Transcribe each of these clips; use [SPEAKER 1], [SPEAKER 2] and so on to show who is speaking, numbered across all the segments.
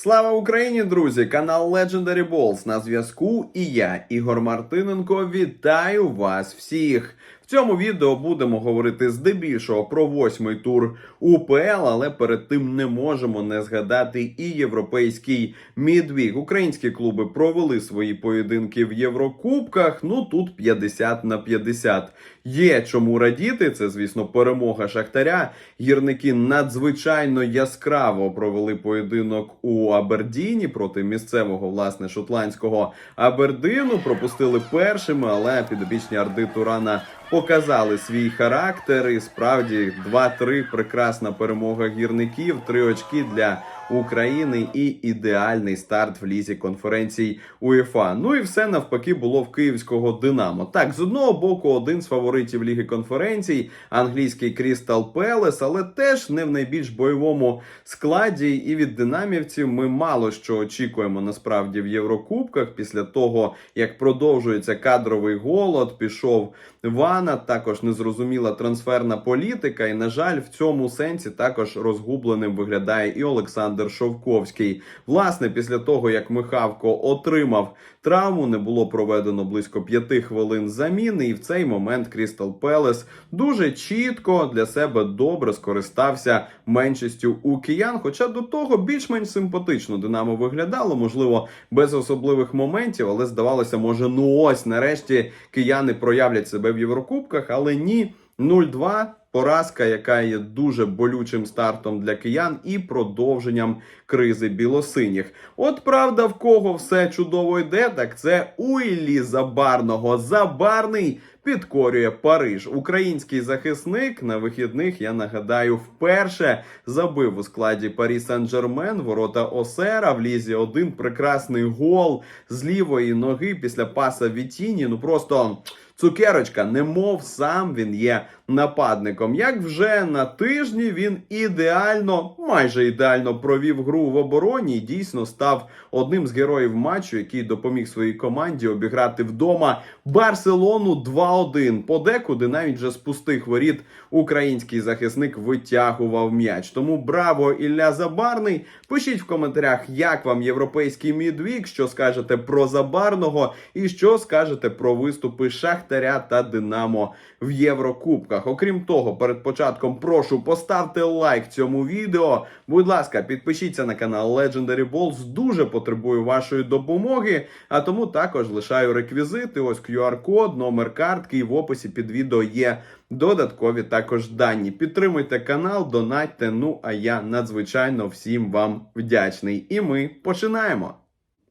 [SPEAKER 1] Слава Україні, друзі! Канал Legendary Balls на зв'язку. І я, Ігор Мартиненко, вітаю вас всіх. Цьому відео будемо говорити здебільшого про восьмий тур УПЛ, але перед тим не можемо не згадати і європейський мідвік. Українські клуби провели свої поєдинки в Єврокубках. Ну тут 50 на 50. Є чому радіти. Це, звісно, перемога Шахтаря. Гірники надзвичайно яскраво провели поєдинок у Абердіні проти місцевого власне шотландського Абердину. Пропустили першими, але підопічні Арди Турана показали свій характер. І справді 2-3 прекрасна перемога гірників, три очки для України і ідеальний старт в лізі конференцій УЄФА. Ну і все навпаки було в київського Динамо. Так, з одного боку, один з фаворитів ліги конференцій, англійський Крістал Пелес, але теж не в найбільш бойовому складі. І від динамівців ми мало що очікуємо насправді в Єврокубках після того, як продовжується кадровий голод, пішов Вана, також незрозуміла трансферна політика. І, на жаль, в цьому сенсі також розгубленим виглядає і Олександр Шовковський. Власне, після того як Михавко отримав травму, не було проведено близько п'яти хвилин заміни, і в цей момент Крістал Пелес дуже чітко для себе добре скористався меншістю у киян. Хоча до того більш-менш симпатично Динамо виглядало, можливо, без особливих моментів, але здавалося, може, ну ось нарешті кияни проявлять себе в Єврокубках, але ні. 0-2 поразка, яка є дуже болючим стартом для киян і продовженням кризи білосиніх. От правда, в кого все чудово йде, так це у Іллі Забарного. Забарний підкорює Париж. Український захисник на вихідних, я нагадаю, вперше забив у складі Парі Сен-Жермен ворота Осера в лізі один прекрасний гол з лівої ноги після паса Вітіні. Ну просто. Цукерочка, немов сам він є нападником. Як вже на тижні він ідеально, майже ідеально провів гру в обороні і дійсно став одним з героїв матчу, який допоміг своїй команді обіграти вдома Барселону 2-1. Подекуди навіть вже з пустих воріт український захисник витягував м'яч. Тому браво, Ілля Забарний. Пишіть в коментарях, як вам європейський мідвік, що скажете про Забарного і що скажете про виступи Шахтаря та Динамо в Єврокубках. Окрім того, перед початком прошу поставте лайк цьому відео. Будь ласка, підпишіться на канал Legendary Balls. Дуже потребую вашої допомоги. А тому також лишаю реквізити. Ось QR-код, номер картки, і в описі під відео є додаткові також дані. Підтримуйте канал, донатьте. Ну а я надзвичайно всім вам вдячний. І ми починаємо.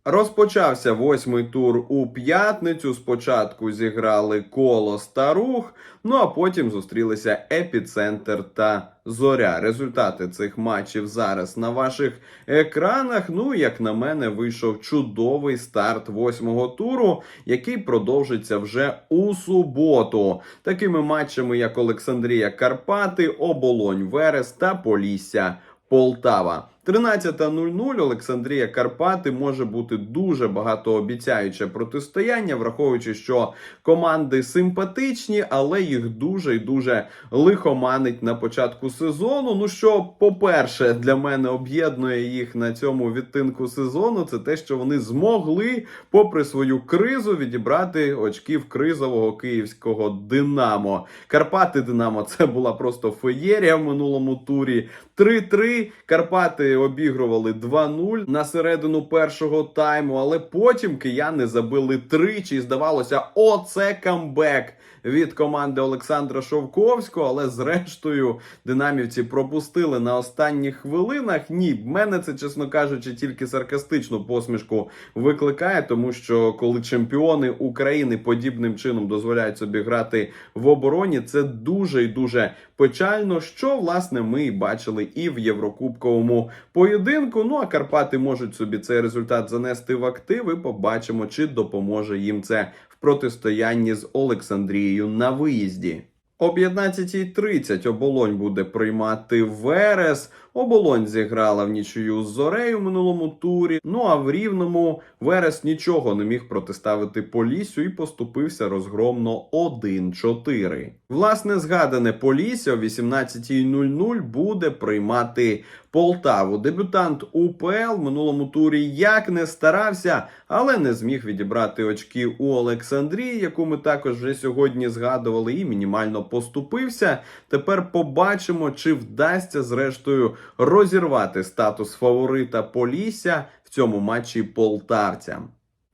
[SPEAKER 1] Розпочався восьмий тур у п'ятницю. Спочатку зіграли колос та рух, ну а потім зустрілися епіцентр та зоря. Результати цих матчів зараз на ваших екранах. Ну, як на мене, вийшов чудовий старт восьмого туру, який продовжиться вже у суботу. Такими матчами, як Олександрія Карпати, Оболонь Верес та Полісся Полтава. 13.00 Олександрія Карпати може бути дуже багатообіцяюче протистояння, враховуючи, що команди симпатичні, але їх дуже і дуже лихоманить на початку сезону. Ну що, по-перше, для мене об'єднує їх на цьому відтинку сезону, це те, що вони змогли, попри свою кризу, відібрати очків кризового київського Динамо. Карпати Динамо це була просто феєрія в минулому турі. 3-3 Карпати обігрували 2-0 на середину першого тайму, але потім кияни забили тричі. І здавалося, оце камбек від команди Олександра Шовковського. Але зрештою динамівці пропустили на останніх хвилинах. Ні, в мене це, чесно кажучи, тільки саркастичну посмішку викликає, тому що коли чемпіони України подібним чином дозволяють собі грати в обороні, це дуже і дуже печально. Що власне ми і бачили і в Єврокубковому поєдинку. Ну а Карпати можуть собі цей результат занести в актив. і Побачимо, чи допоможе їм це в протистоянні з Олександрією на виїзді. О 15.30 оболонь буде приймати Верес. Оболонь зіграла в нічию з Зорею в минулому турі. Ну а в рівному Верес нічого не міг протиставити Полісю і поступився розгромно 1-4. Власне, згадане Полісся о 18.00 буде приймати Полтаву. Дебютант УПЛ в минулому турі як не старався, але не зміг відібрати очки у Олександрії, яку ми також вже сьогодні згадували, і мінімально поступився. Тепер побачимо, чи вдасться зрештою розірвати статус фаворита Полісся в цьому матчі полтарцям.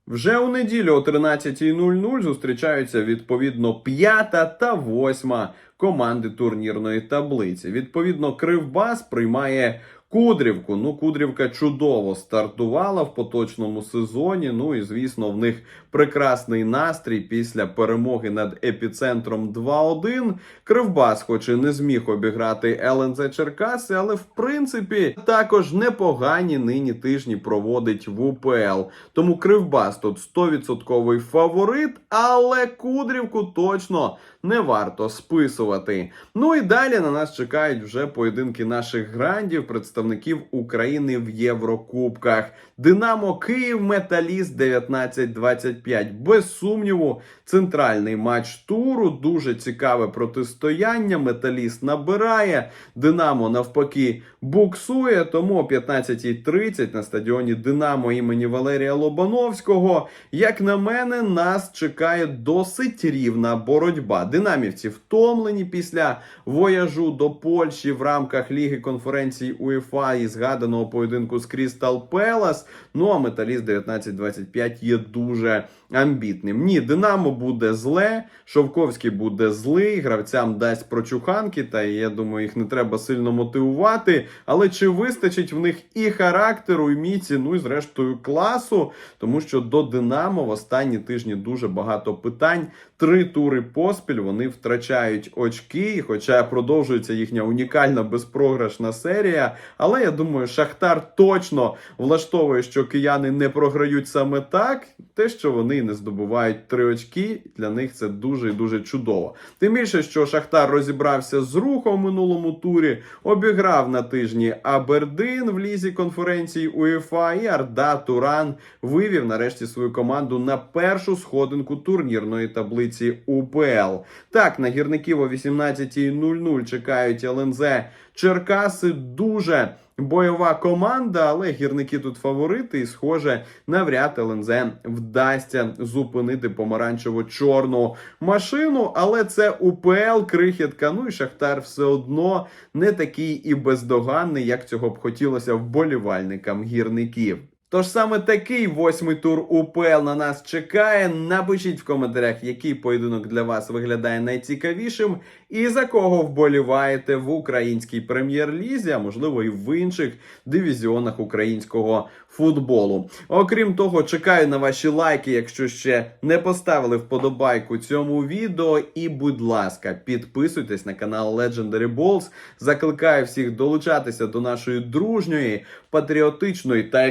[SPEAKER 1] Вже у неділю о 13.00 зустрічаються відповідно п'ята та восьма команди турнірної таблиці. Відповідно, Кривбас приймає Кудрівку. Ну, Кудрівка чудово стартувала в поточному сезоні. Ну і звісно, в них прекрасний настрій після перемоги над епіцентром 2-1. Кривбас, хоч і не зміг обіграти ЛНЗ Черкаси, але в принципі також непогані нині тижні проводить в УПЛ. Тому Кривбас тут 100% фаворит, але Кудрівку точно не варто списувати. Ну і далі на нас чекають вже поєдинки наших грандів, представників України в Єврокубках. Динамо Київ, Металіст 19-25. Без сумніву, центральний матч туру. Дуже цікаве протистояння. Металіст набирає. Динамо навпаки буксує. Тому о 15.30 на стадіоні Динамо імені Валерія Лобановського. Як на мене, нас чекає досить рівна боротьба. Динамівці втомлені після вояжу до Польщі в рамках Ліги конференцій УЄФА і згаданого поєдинку з Крістал Пелас. Ну а Металіст 19-25 є дуже амбітним. Ні, Динамо буде зле, Шовковський буде злий, гравцям дасть прочуханки, та я думаю, їх не треба сильно мотивувати. Але чи вистачить в них і характеру, і міці, ну і зрештою класу, тому що до Динамо в останні тижні дуже багато питань. Три тури поспіль вони втрачають очки, хоча продовжується їхня унікальна безпрограшна серія. Але я думаю, Шахтар точно влаштовує, що кияни не програють саме так. Те, що вони не здобувають три очки, для них це дуже і дуже чудово. Тим більше, що Шахтар розібрався з рухом в минулому турі, обіграв на тижні Абердин в лізі конференції УЄФА і Арда Туран вивів нарешті свою команду на першу сходинку турнірної таблиці УПЛ. Так, на гірників о 18.00 чекають ЛНЗ Черкаси. Дуже бойова команда, але гірники тут фаворити, і схоже, навряд ЛНЗ вдасться зупинити помаранчево-чорну машину. Але це УПЛ, крихітка. Ну і Шахтар все одно не такий і бездоганний, як цього б хотілося вболівальникам гірників. Тож саме такий восьмий тур УПЛ на нас чекає. Напишіть в коментарях, який поєдинок для вас виглядає найцікавішим, і за кого вболіваєте в українській прем'єр-лізі, а можливо і в інших дивізіонах українського футболу. Окрім того, чекаю на ваші лайки, якщо ще не поставили вподобайку цьому відео. І, будь ласка, підписуйтесь на канал Legendary Balls. Закликаю всіх долучатися до нашої дружньої, патріотичної та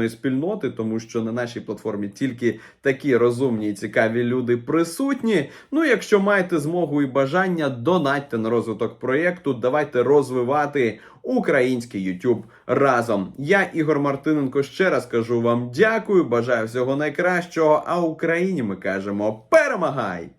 [SPEAKER 1] експертної спільноти, тому що на нашій платформі тільки такі розумні і цікаві люди присутні. Ну, якщо маєте змогу і бажання, донатьте на розвиток проєкту. Давайте розвивати український YouTube разом. Я Ігор Мартиненко ще раз кажу вам дякую. Бажаю всього найкращого. А Україні ми кажемо перемагай!